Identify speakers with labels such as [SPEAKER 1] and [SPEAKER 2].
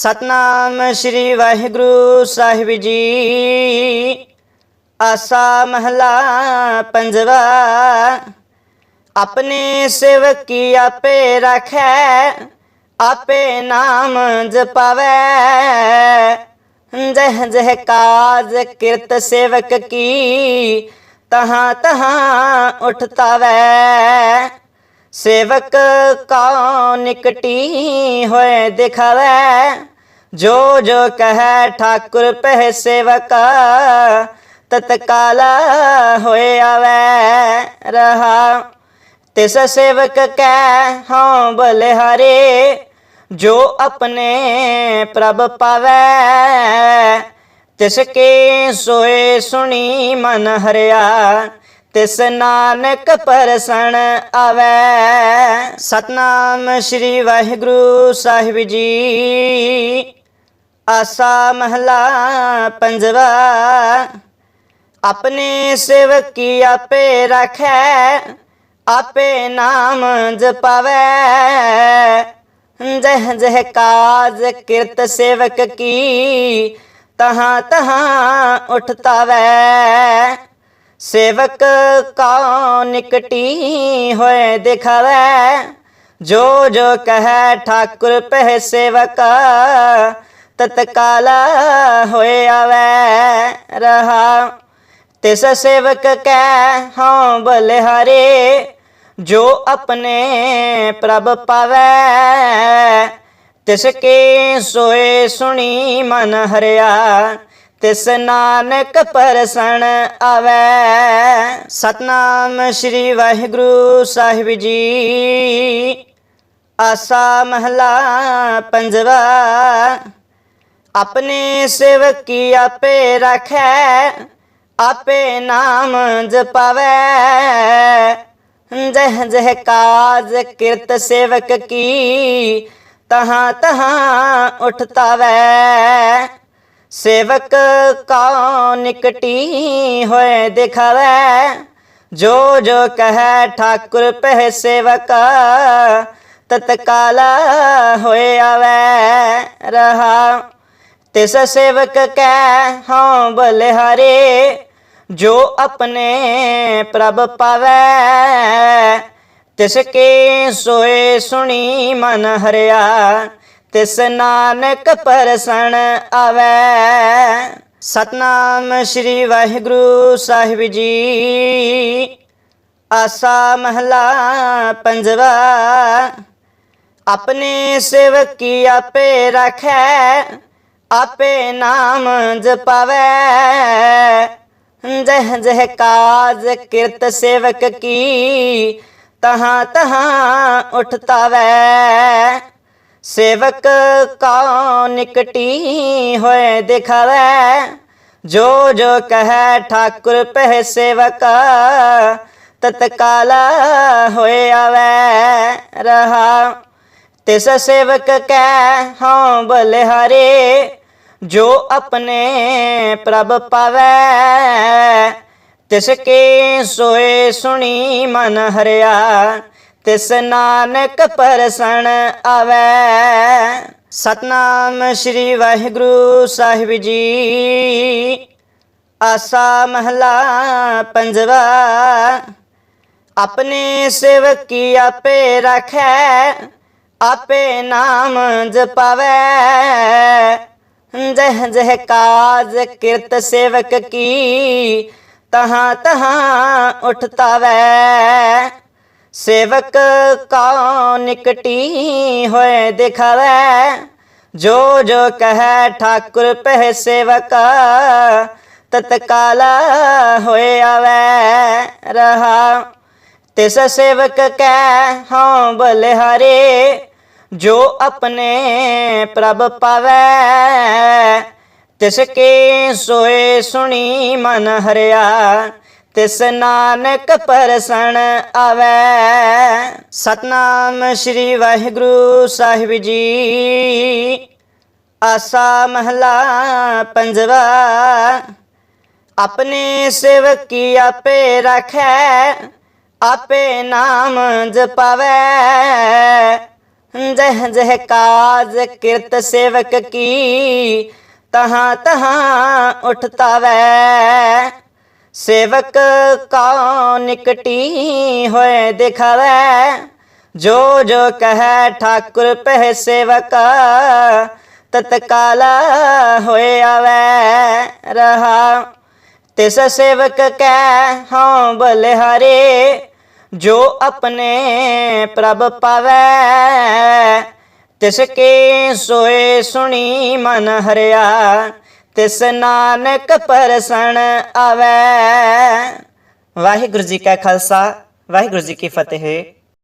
[SPEAKER 1] ਸਤਨਾਮ ਸ੍ਰੀ ਵਾਹਿਗੁਰੂ ਸਾਹਿਬ ਜੀ। ਆਸਾ ਮਹਲਾ ਪੰਜਵਾ, ਆਪਣੇ ਸੇਵਕੀ ਆਪੇ ਰੱਖੈ, ਆਪੇ ਨਾਮ ਜਪਾਵੈ। ਜਹ ਜਹ ਕਾਜ ਕਿਰਤ ਸੇਵਕ ਕੀ, ਤਹਾਂ ਤਹਾਂ ਉਠਤਾਵੈ। ਸੇਵਕ ਕਉ ਨਿਕਟੀ ਹੋਏ ਦਿਖਾਵੈ। ਜੋ ਜੋ ਕਹੈ ਠਾਕੁਰ ਪਹਿ ਸੇਵਕ, ਤਤਕਾਲ ਹੋਏ ਆਵੈ ਰਹਾ। ਤਿਸ ਸੇਵਕ ਕੈ ਹਉ ਬਲਿਹਾਰੇ, ਜੋ ਆਪਣੇ ਪ੍ਰਭ ਪਾਵੈ। ਤਿਸ ਕੇ ਸੋਏ ਸੁਣੀ ਮਨ ਹਰਿਆ, ਤਿਸ ਨਾਨਕ ਪਰਸਣ ਆਵੈ। ਸਤਨਾਮ ਸ੍ਰੀ ਵਾਹਿਗੁਰੂ ਸਾਹਿਬ ਜੀ। ਆਸਾ ਮਹਲਾ ਪੰਜਵਾ, ਆਪਣੇ ਸੇਵਕੀ ਆਪੇ ਰੱਖੈ, ਆਪੇ ਨਾਮ ਜਪਾਵੈ। ਜਹ ਜਹ ਕਾਜ ਕਿਰਤ ਸੇਵਕ ਕੀ, ਤਹਾਂ ਤਹਾਂ ਉਠਤਾਵੈ। ਸੇਵਕ ਕਉ ਨਿਕਟੀ ਹੋਏ ਦਿਖਾਵੈ, ਜੋ ਜੋ ਕਹੈ ਠਾਕੁਰ ਪਹਿ ਸੇਵਕ। ਤਤਕਾਲ ਹੋਇਆ ਵੈ ਰਹਾ। ਤਿਸ ਸੇਵਕ ਕੈ ਹਉ ਬਲਿਹਾਰੇ, ਜੋ ਆਪਣੇ ਪ੍ਰਭ ਪਾਵੈ। ਤਿਸ ਕੇ ਸੋਏ ਸੁਣੀ ਮਨ ਹਰਿਆ, ਤਿਸ ਨਾਨਕ ਪਰਸਣ ਆਵੈ। ਸਤਨਾਮ ਸ੍ਰੀ ਵਾਹਿਗੁਰੂ ਸਾਹਿਬ ਜੀ। ਆਸਾ ਮਹਲਾ ਪੰਜਵਾ। ਆਪਣੇ ਸੇਵਕੀ ਆਪੇ ਰੱਖੈ, ਆਪੇ ਨਾਮ ਜਪਾਵੈ। ਜਹ ਜਹ ਕਾਜ ਕਿਰਤ ਸੇਵਕ ਕੀ, ਤਹਾਂ ਤਹਾਂ ਉਠਤਾਵੈ। ਸੇਵਕ ਕਉ ਨਿਕਟੀ ਹੋਏ ਦਿਖਾਵੈ, ਜੋ ਜੋ ਕਹੈ ਠਾਕੁਰ ਪਹਿ ਸੇਵਕ, ਤਤਕਾਲ ਹੋਏ ਆਵੈ ਰਹਾ। ਤਿਸ ਸੇਵਕ ਕੈ ਹਉ ਬਲਿਹਾਰੇ, ਜੋ ਆਪਣੇ ਪ੍ਰਭ ਪਾਵੈ। ਤਿਸ ਕੇ ਸੋਏ ਸੁਣੀ ਮਨ ਹਰਿਆ, ਤਿਸ ਨਾਨਕ ਪਰਸਣ ਆਵੈ। ਸਤਨਾਮ ਸ੍ਰੀ ਵਾਹਿਗੁਰੂ ਸਾਹਿਬ ਜੀ। ਆਸਾ ਮਹਲਾ ਪੰਜਵਾ, ਆਪਣੇ ਸੇਵਕ ਕੀ ਆਪੇ ਰੱਖੈ। ਆਪੇ ਨਾਮ ਜਪਾਵੈ ਜਹ ਜਹ ਕਾਜ ਕਿਰਤ ਸੇਵਕ ਕੀ ਤਹਾਂ ਤਹਾਂ ਉਠਤਾਵੈ ਸੇਵਕ ਕਉ ਨਿਕਟੀ ਹੋਏ ਦਿਖਾਵੈ। ਜੋ ਜੋ ਕਹੈ ਠਾਕੁਰ ਪਹਿ ਸੇਵਕ, ਤਤਕਾਲ ਹੋਏ ਆਵੈ। ਰਹਾ ਤਿਸ ਸੇਵਕ ਕੈ ਹਉ ਬਲਿਹਾਰੇ ਜੋ ਆਪਣੇ ਪ੍ਰਭ ਪਾਵੈ, ਤਿਸ ਕੇ ਸੋਏ ਸੁਣੀ ਮਨ ਹਰਿਆ, ਤਿਸ ਨਾਨਕ ਪਰਸਣ ਆਵੈ। ਸਤਨਾਮ ਸ੍ਰੀ ਵਾਹਿਗੁਰੂ ਸਾਹਿਬ ਜੀ। ਆਸਾ ਮਹਲਾ ਪੰਜਵਾ, ਆਪਣੇ ਸੇਵਕੀ ਆਪੇ ਰੱਖੈ, ਆਪੇ ਨਾਮ ਜਪਾਵੈ। ਜਹ ਜਹ ਕਾਜ ਕਿਰਤ ਸੇਵਕ ਕੀ, ਤਹਾਂ ਤਹਾਂ ਉਠਤਾਵੈ। ਸੇਵਕ ਕਉ ਨਿਕਟੀ ਹੋਏ ਦਿਖਾਵੈ, ਜੋ ਜੋ ਕਹੈ ਠਾਕੁਰ ਪਹਿ ਸੇਵਕ, ਤਤਕਾਲ ਹੋਏ ਆਵੈ ਰਹਾ। ਤਿਸ ਸੇਵਕ ਕੈ ਹਉ ਬਲਿਹਾਰੇ ਜੋ ਆਪਣੇ ਪ੍ਰਭ ਪਾਵੈ, ਤਿਸ ਕੇ ਸੋਏ ਸੁਣੀ ਮਨ ਹਰਿਆ, ਤਿਸ ਨਾਨਕ ਪਰਸਣ ਆਵੈ। ਸਤਨਾਮ ਸ੍ਰੀ ਵਾਹਿਗੁਰੂ ਸਾਹਿਬ ਜੀ। ਆਸਾ ਮਹਲਾ ਪੰਜਵਾ, ਆਪਣੇ ਸੇਵਕੀ ਆਪੇ ਰੱਖੈ, ਆਪੇ ਨਾਮ ਜਪਾਵੈ। ਜਹ ਜਹ ਕਾਜ ਕਿਰਤ ਸੇਵਕ ਕੀ, ਤਹਾਂ ਤਹਾਂ ਉਠਤਾ ਵੈ ਸੇਵਕ ਕਾ ਨਿਕਟੀ ਹੋਏ ਦਿਖਾਵੇ। ਜੋ ਜੋ ਕਹੈ ਠਾਕੁਰ ਪਹਿ ਸੇਵਕ, ਤਤਕਾਲਾ ਹੋਏ ਆਵੇ ਰਹਾ। ਤਿਸ ਸੇਵਕ ਕੈ ਹਾਂ ਬਲਿਹਾਰੇ ਜੋ ਆਪਣੇ ਪ੍ਰਭ ਪਾਵੈ, ਤਿਸ ਕੇ ਸੋਏ ਸੁਣੀ ਮਨ ਹਰਿਆ, ਤਿਸ ਨਾਨਕ ਪਰਸਣ ਆਵੈ। ਵਾਹਿਗੁਰੂ ਜੀ ਕਾ ਖਾਲਸਾ, ਵਾਹਿਗੁਰੂ ਜੀ ਕੀ ਫਤਿਹ।